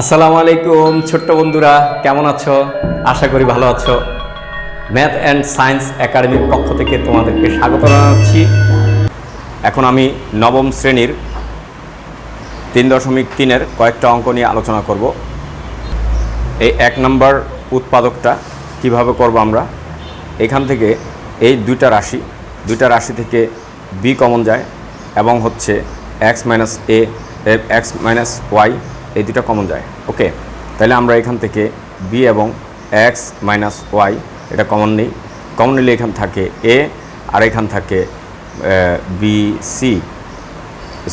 আসসালামু আলাইকুম, ছোট্ট বন্ধুরা, কেমন আছো? আশা করি ভালো আছো। ম্যাথ অ্যান্ড সায়েন্স একাডেমির পক্ষ থেকে তোমাদেরকে স্বাগত জানাচ্ছি। এখন আমি নবম শ্রেণির তিন দশমিক তিনের কয়েকটা অঙ্ক নিয়ে আলোচনা করব। এই এক নম্বর উৎপাদকটা কীভাবে করব আমরা? এখান থেকে এই দুইটা রাশি দুইটা রাশি থেকে বি কমন যায় এবং হচ্ছে X minus A X minus Y এই দুটো কমন যায়। ওকে তাহলে আমরা এখান থেকে বি এবং এক্স মাইনাস ওয়াই এটা কমন নেই। কমন নিলে এখান থাকে এ আর এখান থাকে বি সি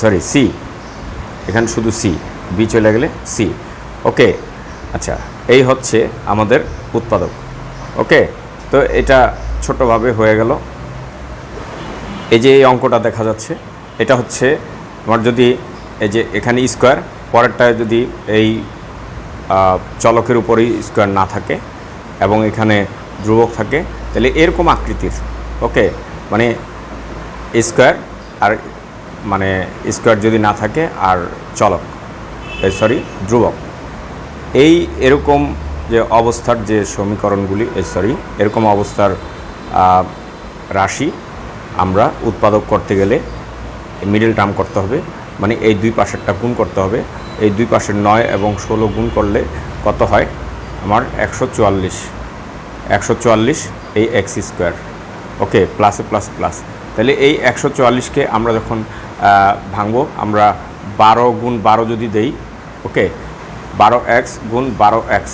সরি সি এখানে শুধু সি বি চলে গেলে সি ওকে আচ্ছা এই হচ্ছে আমাদের উৎপাদক। ওকে তো এটা ছোটোভাবে হয়ে গেল। এই যে এই অঙ্কটা দেখা যাচ্ছে, এটা হচ্ছে, আমার যদি এই যে এখানে স্কোয়ার পরেরটায় যদি এই চলকের উপরেই স্কোয়ার না থাকে এবং এখানে ধ্রুবক থাকে, তাহলে এরকম আকৃতির, ওকে? মানে স্কোয়ার আর মানে স্কোয়ার যদি না থাকে আর চলক সরি ধ্রুবক। এই এরকম যে অবস্থার যে সমীকরণগুলি সরি এরকম অবস্থার রাশি আমরা উৎপাদক করতে গেলে মিডল টার্ম করতে হবে মানে এই দুই পাশেরটা গুণ করতে হবে। এই দুই পাশের নয় এবং ষোলো গুণ করলে কত হয়? আমার একশো চুয়াল্লিশ। একশো চুয়াল্লিশ এই এক্স স্কোয়ার। ওকে, প্লাসে প্লাস প্লাস। তাহলে এই একশো চুয়াল্লিশকে আমরা যখন ভাঙবো, আমরা বারো গুণ বারো যদি দেই, ওকে, বারো এক্স গুণ বারো এক্স।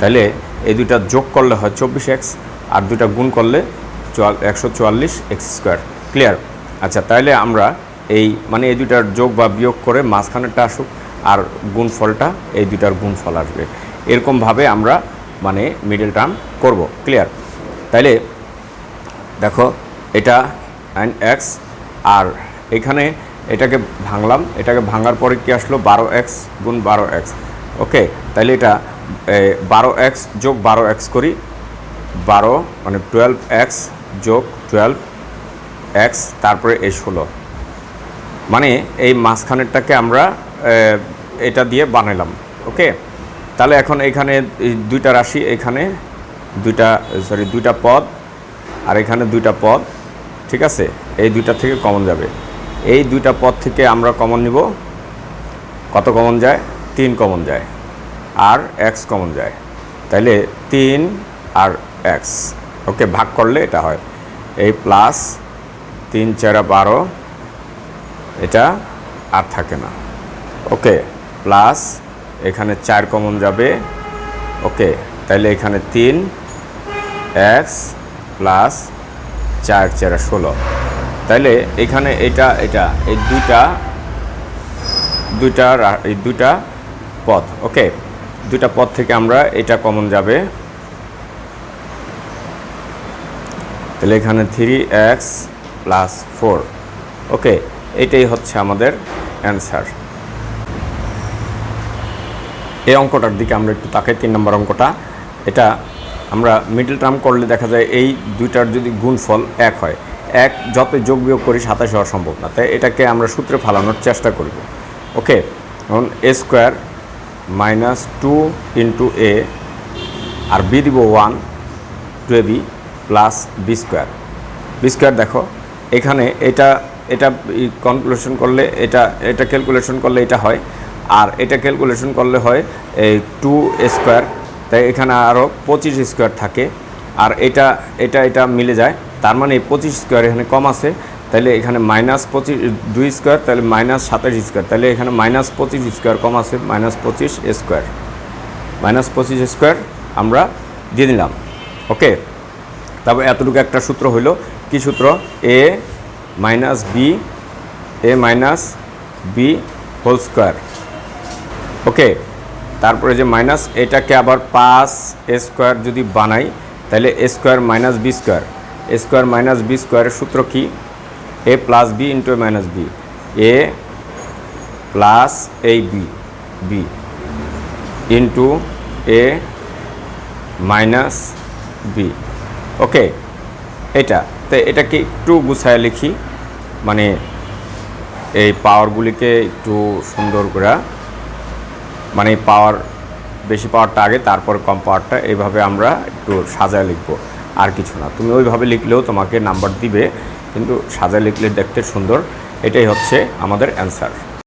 তাহলে এই দুইটা যোগ করলে হয় চব্বিশ এক্স, আর দুইটা গুণ করলে একশো চুয়াল্লিশ এক্স স্কোয়ার। ক্লিয়ার? আচ্ছা তাহলে আমরা এই মানে এই দুইটার যোগ বা বিয়োগ করে মাঝখানেরটা আসুক আর গুণফলটা এই দুইটার গুণফল আসবে। এরকমভাবে আমরা মানে মিডল টার্ম করব। ক্লিয়ার তাইলে, দেখো, এটা অ্যান্ড এক্স আর এখানে এটাকে ভাঙলাম, এটাকে ভাঙার পরে কি আসলো? বারো এক্স গুণ বারো এক্স ওকে? তাহলে এটা বারো এক্স যোগ বারো এক্স করি, বারো মানে টুয়েলভ এক্স যোগ টুয়েলভ এক্স তারপরে এই ষোলো। মানে এই মাঝখানেরটাকে আমরা এটা দিয়ে বানালাম ওকে? তাহলে এখন এখানে দুইটা রাশি, এখানে দুইটা সরি দুইটা পদ আর এখানে দুইটা পদ, ঠিক আছে? এই দুইটা থেকে কমন যাবে। এই দুইটা পদ থেকে আমরা কমন নিব। কত কমন যায়? তিন কমন যায়। আর এক্স কমন যায়। তাইলে তিন আর এক্স ওকে? ভাগ করলে এটা হয়। এই প্লাস তিন, চারা, বারো এটা আর থাকে না। ওকে প্লাস এখানে চার কমন যাবে। ওকে তাইলে এখানে তিন এক্স প্লাস চার চার, ষোলো। তাইলে এখানে এটা এটা, এই দুইটা দুইটা এই দুইটা পথ। ওকে দুইটা পথ থেকে আমরা এটা কমন যাবে। তাহলে এখানে three X plus four okay এটাই হচ্ছে আমাদের অ্যান্সার এই অঙ্কটার দিকে আমরা একটু তাকাই, তিন নম্বর অঙ্কটা। এটা আমরা মিডল টার্ম করলে দেখা যায় এই দুইটার যদি গুণফল এক হয়, এক যত যোগ বিয়োগ করি সাতাশ হওয়া সম্ভব না। তাই এটাকে আমরা সূত্রে ফালানোর চেষ্টা করব। ওকে? এখন A square minus two into A R B দিব one two A B plus B square B square দেখো, এখানে এটা এটা কনক্লুশন করলে এটা এটা ক্যালকুলেশন করলে এটা হয়। আর এটা ক্যালকুলেশন করলে হয় এই টু স্কোয়ার তাই এখানে আরও পঁচিশ স্কোয়ার থাকে। আর এটা এটা এটা মিলে যায়। তার মানে এই পঁচিশ স্কোয়ার এখানে কম আছে। তাহলে এখানে মাইনাস পঁচিশ, দুই স্কোয়ার তাহলে মাইনাস সাতাশ স্কোয়ার তাহলে এখানে মাইনাস পঁচিশ স্কোয়ার কম আছে মাইনাস পঁচিশ স্কোয়ার মাইনাস পঁচিশ স্কোয়ার আমরা দিয়ে দিলাম। ওকে তারপর এতটুকু একটা সূত্র হইল। কি সূত্র? A minus B A minus B whole square okay তারপরে যে মাইনাস এটাকে আবার পাঁচ এ স্কোয়ার যদি বানাই, তাহলে A square minus B square A square minus B স্কোয়ারের সূত্র কি? A plus B into A minus B A plus এই B B into A minus B okay এটা। তো এটাকে একটু গুছায় লিখি। মানে এই পাওয়ারগুলিকে একটু সুন্দর করে। মানে পাওয়ার বেশি পাওয়ারটা আগে, তারপর কম পাওয়ারটা এইভাবে আমরা একটু সাজায় লিখব। আর কিছু না। তুমি ওইভাবে লিখলেও তোমাকে নাম্বার দিবে, কিন্তু সাজায় লিখলে দেখতে সুন্দর। এটাই হচ্ছে আমাদের অ্যান্সার